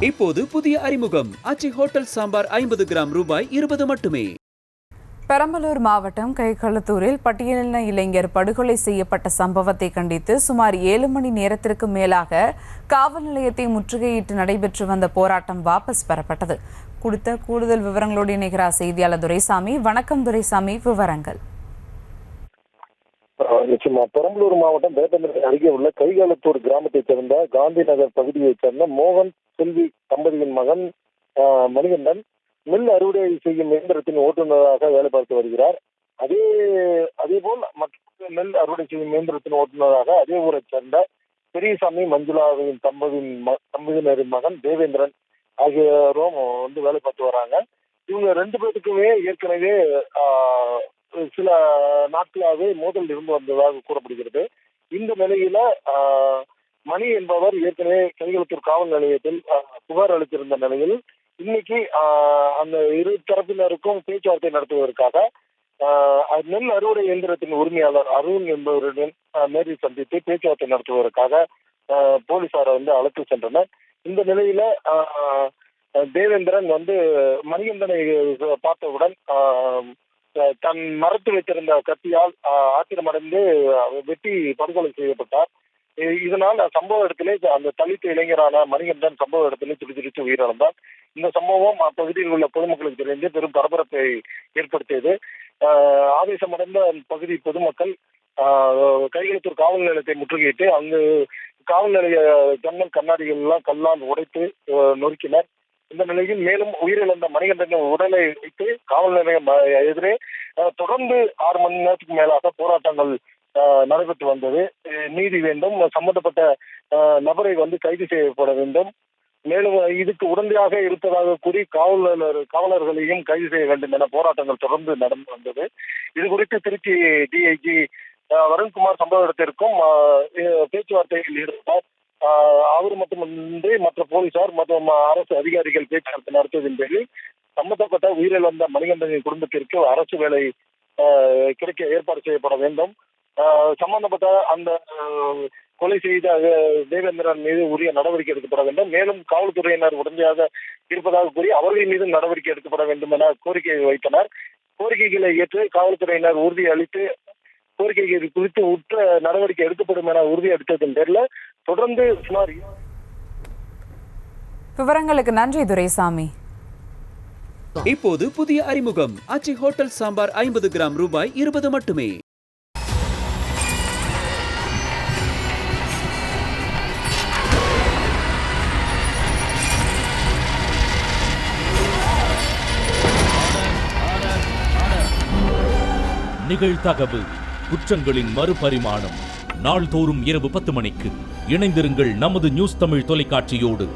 இப்போது புதிய அறிமுகம். அச்சி ஹோட்டல் சாம்பார் ஐம்பது கிராம் ரூபாய் இருபது மட்டுமே. பெரம்பலூர் மாவட்டம் கைகளத்தூரில் பட்டியலின இளைஞர் படுகொலை செய்யப்பட்ட சம்பவத்தை கண்டித்து சுமார் ஏழு மணி நேரத்திற்கு மேலாக காவல் நிலையத்தை முற்றுகையிட்டு நடைபெற்று வந்த போராட்டம் வாபஸ் பெறப்பட்டது. கொடுத்த கூடுதல் விவரங்களோடு இணைகிறார் செய்தியாளர் துரைசாமி. வணக்கம் துரைசாமி. விவரங்கள். நிச்சயமா பெரம்பலூர் மாவட்டம் வேட்டமலை அருகே உள்ள கைகாலத்தூர் கிராமத்தைச் சேர்ந்த காந்தி நகர் பகுதியைச் சேர்ந்த மோகன் செல்வி தம்பதியின் மகன் மணிகண்டன் மில் அறுவடை செய்யும் இயந்திரத்தின் ஓட்டுநராக வேலை பார்த்து வருகிறார். அதே அதேபோல் மற்ற நெல் அறுவடை செய்யும் இயந்திரத்தின் ஓட்டுநராக அதே ஊரைச் சேர்ந்த பெரியசாமி மஞ்சுளாவின் தம்பதியின் தம்பதியினரின் மகன் தேவேந்திரன் ஆகியோரும் வந்து வேலை பார்த்து வராங்க. இவங்க ரெண்டு பேருக்குமே ஏற்கனவே ஆஹ், சில நாட்களாகவே மோதல் இருந்து வந்ததாக கூறப்படுகிறது. இந்த நிலையில மணி என்பவர் ஏற்கனவே கைகளுத்தூர் காவல் நிலையத்தில் புகார் அளித்திருந்த நிலையில் இன்னைக்கு அந்த இரு தரப்பினருக்கும் பேச்சுவார்த்தை நடத்துவதற்காக நெல் அறுவடை இயந்திரத்தின் உரிமையாளர் அருண் என்பவருடன் நேரில் சந்தித்து பேச்சுவார்த்தை நடத்துவதற்காக போலீசாரை வந்து அழைத்து சென்றனர். இந்த நிலையில தேவேந்திரன் வந்து மணிகண்டனை பார்த்தவுடன் தன் மறைத்து வைத்திருந்த கத்தியால் ஆத்திரமடைந்து வெட்டி படுகொலை செய்யப்பட்டார். இதனால் சம்பவ இடத்திலே அந்த தலித்த இளைஞரான மணிகண்டன் சம்பவ இடத்திலே துடிதுடித்து உயிரிழந்தார். இந்த சம்பவம் அப்பகுதியில் உள்ள பொதுமக்களுக்கு தெரிந்து பெரும் பரபரப்பை ஏற்படுத்தியது. ஆவேசமடைந்த பகுதி பொதுமக்கள் ஆஹ், கையெழுத்தூர் காவல் நிலையத்தை முற்றுகையிட்டு அங்கு காவல் நிலைய ஜன்னல் கண்ணாடிகள் எல்லாம் கல்லால் உடைத்து நொறுக்கினர். இந்த நிலையில் மேலும் உயிரிழந்த மணிகண்டனின் உடலை வைத்து காவல் நிலையம் எதிரே தொடர்ந்து ஆறு மணி நேரத்துக்கு மேலாக போராட்டங்கள் நடைபெற்று வந்தது. நீதி வேண்டும். சம்பந்தப்பட்ட நபரை வந்து கைது செய்யப்பட வேண்டும். மேலும் இதுக்கு உடனடியாக இருப்பதாக கூறி காவலர் காவலர்களையும் கைது செய்ய வேண்டும் என போராட்டங்கள் தொடர்ந்து நடந்து வந்தது. இது குறித்து திருச்சி டிஐஜி வருண்குமார் சம்பவ இடத்திற்கும் பேச்சுவார்த்தையில் ஈடுபட்டார் அவர் மட்டுமின்றி மற்ற போலீசார் மற்றும் அரசு அதிகாரிகள் பேச்சுவார்த்தை நடத்தியதன் பேரில் சம்பந்தப்பட்ட உயிரிழந்த மணிகண்டனின் குடும்பத்திற்கு அரசு வேலை கிடைக்க ஏற்பாடு செய்யப்பட வேண்டும். சம்பந்தப்பட்ட அந்த கொலை செய்த தேவேந்திரன் மீது உரிய நடவடிக்கை எடுக்கப்பட வேண்டும். மேலும் காவல்துறையினர் உடனடியாக இருப்பதாக கூறி அவர்கள் மீது நடவடிக்கை எடுக்கப்பட வேண்டும் என கோரிக்கை வைத்தனர். கோரிக்கைகளை ஏற்று காவல்துறையினர் உறுதி அளித்து கோரிக்கைகள் குறித்து உற்ற நடவடிக்கை எடுக்கப்படும் என உறுதி அளித்ததன் பேரில் தொடர்ந்து சுமார் விவரங்களுக்கு நன்றி துரைசாமி. இப்போது புதிய அறிமுகம். அச்சி ஹோட்டல் சாம்பார் ஐம்பது கிராம் ரூபாய் இருபது மட்டுமே. நிகழ்தகவு குற்றங்களின் மறுபரிமாணம். நாள்தோறும் இரவு பத்து மணிக்கு. இணைந்திருங்கள் நமது நியூஸ் தமிழ் தொலைக்காட்சியோடு.